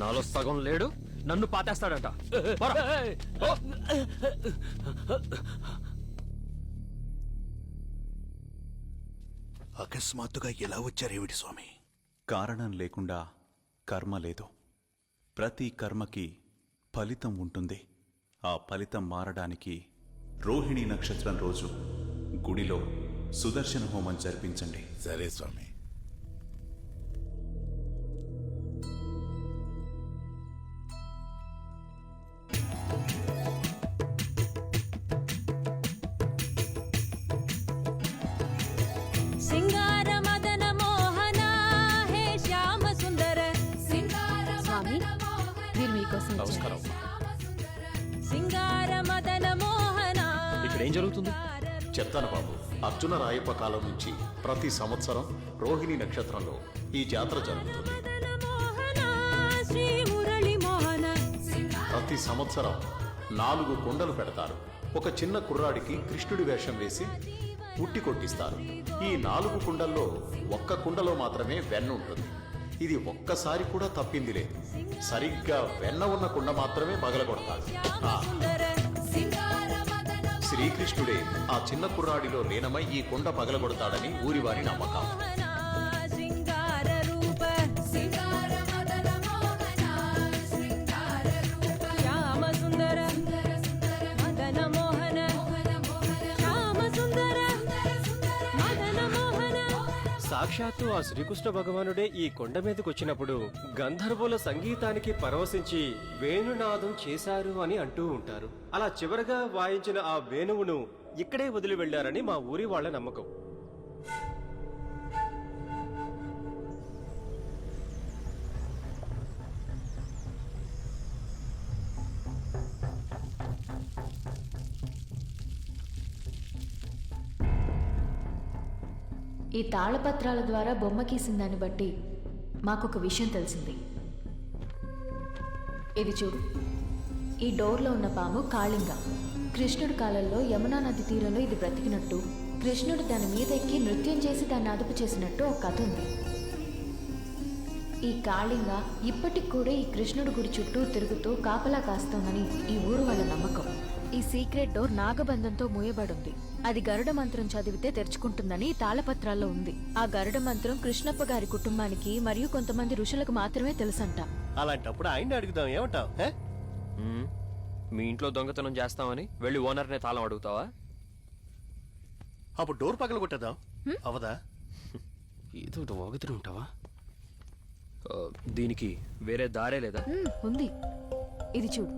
నాలో సగం లేడు నన్ను పాతేస్తాడంట. అకస్మాత్తుగా ఎలా వచ్చారేమిటి స్వామి కారణం లేకుండా కర్మ లేదు. ప్రతి కర్మకి ఫలితం ఉంటుంది. ఆ ఫలితం మారడానికి రోహిణి నక్షత్రం రోజు గుడిలో సుదర్శన హోమం జరిపించండి. సరే స్వామి. జరుగుతుంది? చెప్తాను బాబు. అర్జున రాయప్ప కాలం నుంచి ప్రతి సంవత్సరం రోహిణి నక్షత్రంలో ఈ జాతర జరుగుతుంది. ప్రతి సంవత్సరం నాలుగు కొండలు పెడతారు. ఒక చిన్న కుర్రాడికి కృష్ణుడి వేషం వేసి ఉట్టి కొట్టిస్తారు. ఈ నాలుగు కుండల్లో ఒక్క కుండలో మాత్రమే వెన్న ఉంటుంది. ఇది ఒక్కసారి కూడా తప్పింది లేదు. సరిగ్గా వెన్న ఉన్న కుండ మాత్రమే పగలగొడతారు. శ్రీకృష్ణుడే. ఆ చిన్న కుర్రాడిలో లీనమై ఈ కొండ పగలగొడతాడని ఊరివారి నమ్మకం. సాక్షాత్తు ఆ శ్రీకృష్ణ భగవానుడే ఈ కొండ మీదకొచ్చినప్పుడు గంధర్వుల సంగీతానికి పరవశించి వేణునాదం చేశారు అని అంటూ ఉంటారు. అలా చివరగా వాయించిన ఆ వేణువును ఇక్కడే వదిలి వెళ్ళారని మా ఊరి వాళ్ళ నమ్మకం. ఈ తాళపత్రాల ద్వారా బొమ్మ గీసిన దాన్ని బట్టి మాకొక విషయం తెలిసింది. ఇది చూడు. ఈ డోర్లో ఉన్న పాము కాళింగ. కృష్ణుడి కాలంలో యమునా నది తీరంలో ఇది బ్రతికినట్టు కృష్ణుడు దాని మీద ఎక్కి నృత్యం చేసి దాన్ని అదుపు చేసినట్టు ఒక కథ ఉంది. ఈ కాళింగ ఇప్పటికి కూడా ఈ కృష్ణుడి గుడి చుట్టూ తిరుగుతూ కాపలా కాస్తామని ఈ ఊరు వాళ్ళ నమ్మకం. ఈ సీక్రెట్ డోర్ నాగబంధంతో మూయబడుంది. అది గరుడ మంత్రం చదివితే తెరుచుకుంటుందని తాళపత్రాల్లో ఉంది. ఆ గరుడ మంత్రం కృష్ణప్ప గారి కుటుంబానికి మరియు కొంతమంది ఋషులకు మాత్రమే తెలుసంట. అలాంటప్పుడు ఆయన్ని అడుగుదాం ఏమంటావ్. మీ ఇంట్లో దొంగతనం చేస్తామని వెళ్ళి ఓనర్నే తాళం అడుగుతావా? అప్పుడు డోర్ పగల కొట్టేద్దాం అవదా? ఏదో ఒకటి ఉంటావా? దీనికి వేరే దారే లేదా? ఉంది. ఇది చూడు.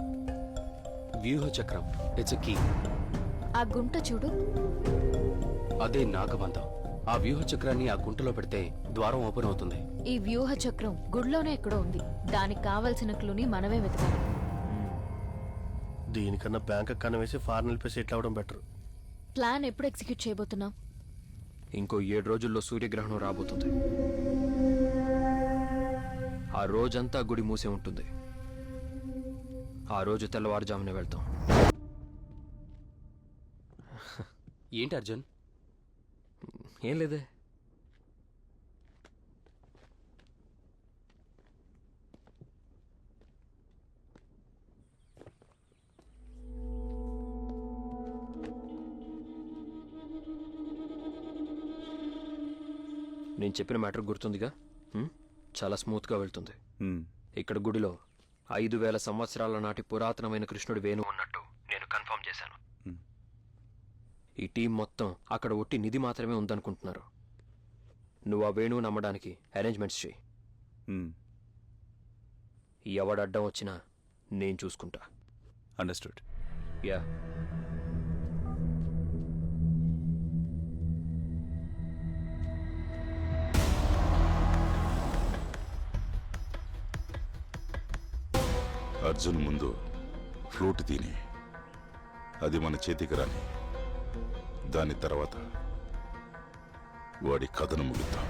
వ్యూహ చక్రం ఇట్స్ కీ ఆ గుంట చూడు. అదే నాగబంధం. ఆ వ్యూహ చక్రాన్ని ఆ గుంటలో పెడితే ద్వారం ఓపెన్ అవుతుంది. ఈ వ్యూహ చక్రం గుడిలోనే ఎక్కడో ఉంది. దానికి కావలసిన క్లూని మనమే వెతకాలి. దీనికన్నా బ్యాంక్ కన్న వేసి ఫారెన్ వెళ్ళిపోయి సెటిల్ అవడం బెటర్. ప్లాన్ ఎప్పుడు ఎగ్జిక్యూట్ చేయబోతున్నాం ఇంకో ఏడు రోజుల్లో సూర్యగ్రహణం రాబోతుంది. ఆ రోజంతా గుడి మూసే ఉంటుంది. ఆ రోజు తెల్లవారుజామునే వెళ్తాం. ఏంటి అర్జున్? ఏం లేదే. నేను చెప్పిన మ్యాటర్ గుర్తుందిగా? చాలా స్మూత్గా వెళ్తుంది. ఇక్కడ గుడిలో ఐదు వేల సంవత్సరాల నాటి పురాతనమైన కృష్ణుడి వేణు ఉన్నట్టు నేను కన్ఫర్మ్ చేశాను. ఈ టీం మొత్తం అక్కడ ఒట్టి నిధి మాత్రమే ఉందనుకుంటున్నారు. నువ్వు ఆ వేణువు నమ్మడానికి అరేంజ్మెంట్స్ చేయి ఉమ్, ఎవడు అడ్డం వచ్చినా నేను చూసుకుంటా. అండర్స్టూడ్ యా అర్జున్ ముందు ఫ్లూట్ తిని. అది మన చేతికి రాని. దాని తర్వాత వాడి కథను ముగిద్దాం.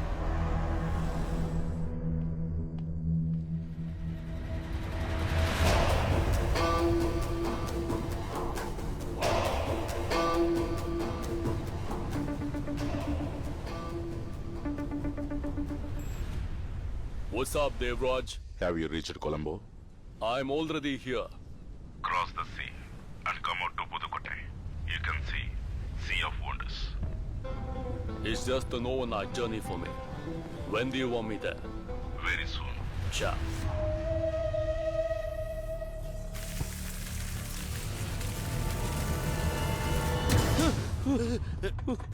What's up, Devraj? Have you reached Colombo I'm already here. Cross the sea and come out to Pudukkottai you can see sea of wonders It's just an overnight journey for me. When do you want me there? Very soon Ciao.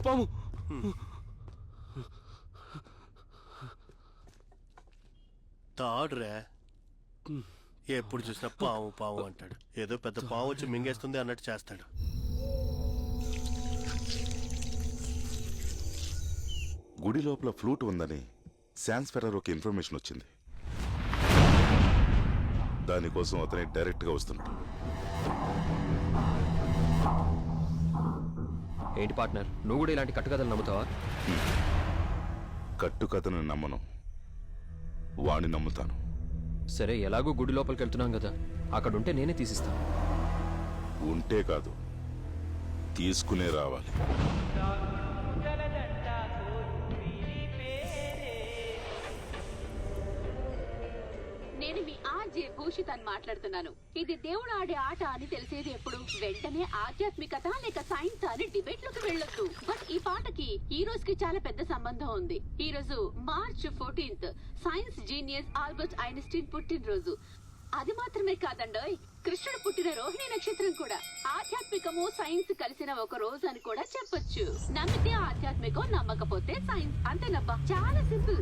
పాము తాడురా ఎప్పుడు చూసినా పావు పావు అంటాడు. ఏదో పెద్ద పావు వచ్చి మింగేస్తుంది అన్నట్టు చేస్తాడు. గుడి లోపల ఫ్లూట్ ఉందని శాన్స్ ఫెరర్ ఒక ఇన్ఫర్మేషన్ వచ్చింది. దానికోసం అతని డైరెక్ట్గా వస్తున్నాడు. ఏంటి పార్ట్నర్? నువ్వు కూడా ఇలాంటి కట్టుకథలు నమ్ముతావా? కట్టుకథను నమ్మను. వాణ్ణి నమ్ముతాను. సరే ఎలాగో గుడి లోపలికి వెళ్తున్నాం కదా. అక్కడ ఉంటే నేనే తీసిస్తాను ఉంటే కాదు. తీసుకునే రావాలి. మీ భూషిత్ అని మాట్లాడుతున్నాను. ఇది దేవుడు ఆడే ఆట అని తెలిసేది ఎప్పుడు? వెంటనే ఆధ్యాత్మికత లేక సైన్స్ అని డిబేట్లోకి వెళ్ళొద్దు. బట్ ఈ పాటకి ఈ రోజుకి చాలా పెద్ద సంబంధం ఉంది. ఈ రోజు March fourteenth science genius Albert Einstein పుట్టినరోజు. అది మాత్రమే కాదండోయ్ కృష్ణుడు పుట్టిన రోహిణి నక్షత్రం కూడా. ఆధ్యాత్మికము సైన్స్ కలిసిన ఒక రోజు అని కూడా చెప్పొచ్చు. నమ్మితే ఆధ్యాత్మికం నమ్మకపోతే సైన్స్. అంతేనబ్బా చాలా simple.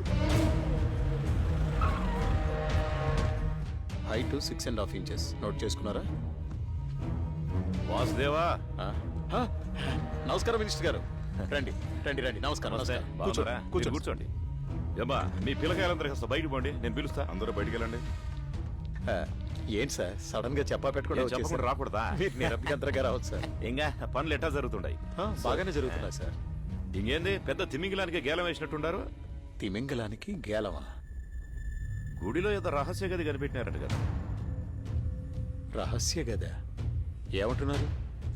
Height six and half inches note చేసుకున్నారా? వాసుదేవా? ఆ? ఆ, నమస్కారం మినిస్టర్ గారు. రండి రండి రండి. నమస్కారం నమస్కారం కూర్చోండి బాగున్నారా? కూర్చోండి మీరు కూర్చోండి. ఏమ్మా మీ పిల్లకాయలందరూ కాస్త బయట పోండి. నేను పిలుస్తా. అందరూ బయటికి వెళ్ళండి. ఆ, ఏంటి సార్? సడన్గా చెప్పా పెట్టకుండా ఏం చెప్పకుండా వచ్చేసారు. రాకూడదా? మీరు నిరభ్యంతరంగా రావచ్చు సార్. ఇంకా పనులు ఎట్టా జరుగుతుంటాయి ఆ, బాగానే జరుగుతున్నాయి సార్. ఇంకేంది? పెద్ద తిమింగిలానికి గేలం వేసినట్టుండారు? తిమింగలానికి గేలమా? గుడిలో ఏదో రహస్య గది కనిపెట్టినారట కదా. రహస్య గద? ఏమంటున్నారు?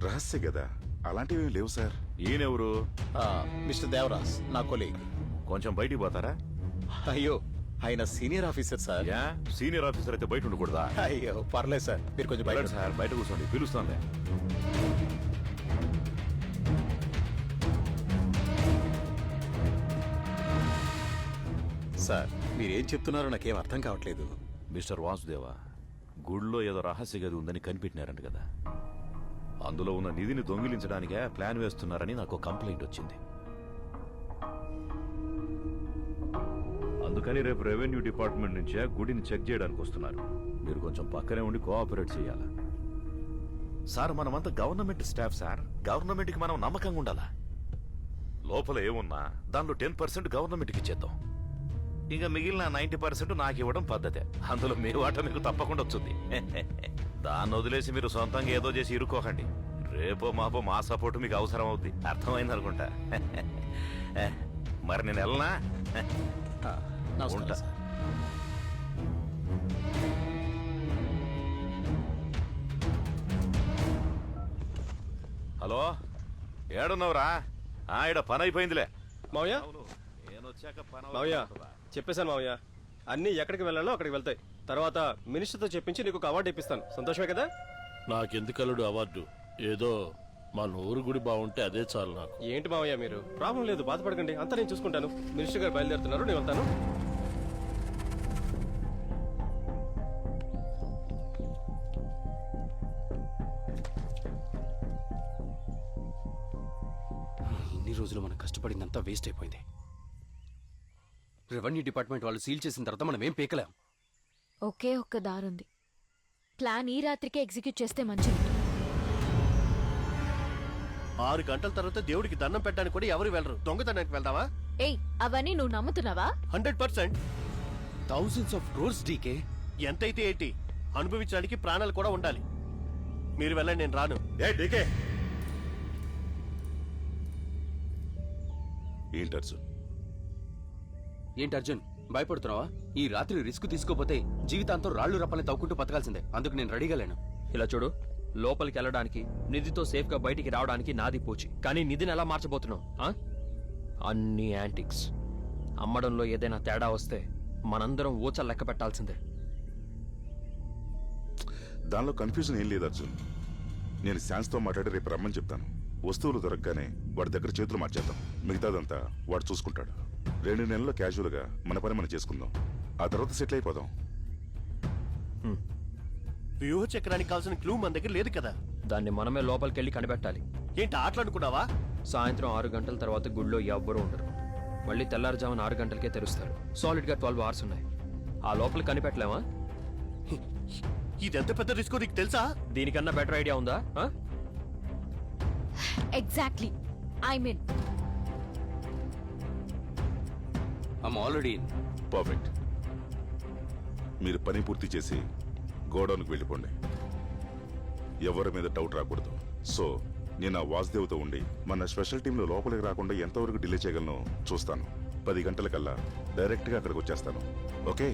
రహస్య కదా అలాంటివి ఏమీ లేవు సార్. ఈయనెవరు? ఆ, మిస్టర్ దేవరాజ్ నా కొలీగ్. కొంచెం బయటికి పోతారా? అయ్యో ఆయన senior officer sir. Yeah senior officer అయితే బయట ఉండకూడదా? అయ్యో పర్లేదు సార్ మీరు కొంచెం బయట వెళ్ళండి సార్ బయట కూర్చోండి పిలుస్తానులే. సార్ మీరేం చెప్తున్నారో నాకేం అర్థం కావట్లేదు. మిస్టర్ వాసుదేవ గుడిలో ఏదో రహస్య గది ఉందని కనిపెట్టినారంట కదా. అందులో ఉన్న నిధిని దొంగిలించడానికే ప్లాన్ వేస్తున్నారని నాకు కంప్లైంట్ వచ్చింది. అందుకని రేపు రెవెన్యూ డిపార్ట్మెంట్ నుంచే గుడిని చెక్ చేయడానికి వస్తున్నారు. మీరు కొంచెం పక్కనే ఉండి కోఆపరేట్ చేయాలి? సార్ మనమంతా గవర్నమెంట్ స్టాఫ్ సార్. గవర్నమెంట్కి మనం నమ్మకంగా ఉండాలా? లోపల ఏమున్నా దానిలో టెన్ పర్సెంట్ గవర్నమెంట్కి ఇచ్చేద్దాం. ఇక మిగిలిన నైన్టీ పర్సెంట్ నాకు ఇవ్వడం పద్ధతే. అందులో మీ వాట మీకు తప్పకుండా వచ్చింది దాన్ని వదిలేసి మీరు సొంతంగా ఏదో చేసి ఇరుక్కోకండి. రేపో మాపో మా సపోర్ట్ మీకు అవసరం అవుద్ది అర్థమైంది అనుకుంటా. మరి నేను వెళ్ళనా? ఉంటా. హలో? ఏడున్నావురా? ఆ ఈడ పని అయిపోయిందిలే మావయ్య నేనొచ్చాక పని మావయ్య అవుతుందా? చెప్పేశాను మావయ్య. అన్ని ఎక్కడికి వెళ్ళాలో అక్కడికి వెళ్తాయి. తర్వాత మినిస్టర్తో చెప్పించి నీకు ఒక అవార్డు ఇప్పిస్తాను. సంతోషమే కదా? నాకెందుకలుడు అవార్డు? ఏదో మా నూరు గుడి బాగుంటే అదే చాలు నాకు. ఏంటి మావయ్య మీరు? ప్రాబ్లం లేదు బాధపడకండి. అంతా నేను చూసుకుంటాను. మినిస్టర్ గారు బయలుదేరుతున్నారు నేను వెళ్తాను. ఇన్ని రోజులు మనం కష్టపడిందంతా వేస్ట్ అయిపోయింది. రెవెన్యూ డిపార్ట్మెంట్ వాళ్ళు సీల్ చేసిన తర్వాత మనం ఏం పీకలేం. ఒకే ఒక్క దారుంది. ప్లాన్ ఈ రాత్రికే ఎగ్జిక్యూట్ చేస్తే మంచిది. ఆరు గంటల తర్వాత దేవుడికి దండం పెట్టడానికి కూడా ఎవరు వెళ్ళరు. దొంగతనానికి వెళ్దావా ఏయ్ అవన్నీ నువ్వు నమ్ముతున్నావా? Hundred percent. Thousands of crores DK. ఎంతైతే ఏంటి అనుభవించడానికి ప్రాణాలు కూడా ఉండాలి. మీరు వెళ్ళండి నేను రాను. ఏ డీకే. ఏంటి అర్జున్? ఏంటి అర్జున్? భయపడుతున్నావా? ఈ రాత్రి రిస్క్ తీసుకోపోతే జీవితాంతం రాళ్ళు రప్పని తవ్వుకుంటూ బతకాల్సిందే. అందుకు నేను రెడీగా లేను. ఇలా చూడు లోపలికి వెళ్ళడానికి నిధితో సేఫ్గా బయటికి రావడానికి నాది పూచి. కానీ నిధిని ఎలా మార్చబోతున్నావు ఆ? అన్ని యాంటిక్స్. అమ్మడంలో ఏదైనా తేడా వస్తే మనందరం ఊచ లెక్క పెట్టాల్సిందే. దానిలో కన్ఫ్యూజన్ ఏం లేదు అర్జున్. నేను శాన్స్తో మాట్లాడి రేపు రమ్మని చెప్తాను. వస్తువులు దొరకగానే వాడి దగ్గర చేతులు మార్చేద్దాం. మిగతాదంతా వాడు చూసుకుంటాడు. రెండు నెలల్లో క్యాజువల్గా మన పని మనం చేసుకుందాం. ఆ తర్వాత సెటిల్ అయిపోదాం. వ్యూహ చక్రానికి కావాల్సిన క్లూ మన దగ్గర లేదు కదా. దాన్ని మనమే లోపలికి వెళ్ళి కనిపెట్టాలి. ఏంటి ఆటలాడుకున్నావా? సాయంత్రం ఆరు గంటల తర్వాత గుడిలో ఎవ్వరూ ఉండరు. మళ్ళీ తెల్లారుజామున ఆరు గంటలకే తెరుస్తారు. సాలిడ్గా ట్వెల్వ్ అవర్స్ ఉన్నాయి. ఆ లోపల కనిపెట్టలేమా? ఇది ఎంత పెద్ద రిస్క్ నీకు తెలుసా? దీనికన్నా బెటర్ ఐడియా ఉందా? Exactly I mean I'm already perfect మీరు పని పూర్తి చేసి గోడౌన్కి వెళ్ళిపోండి. ఎవరి మీద డౌట్ రాకూడదు. సో నేను ఆ వాసుదేవ్తో ఉండి మన స్పెషల్ టీంలో లోపలికి రాకుండా ఎంతవరకు డిలే చేయగలను చూస్తాను. పది గంటలకల్లా డైరెక్ట్గా అక్కడికి వచ్చేస్తాను. ఓకే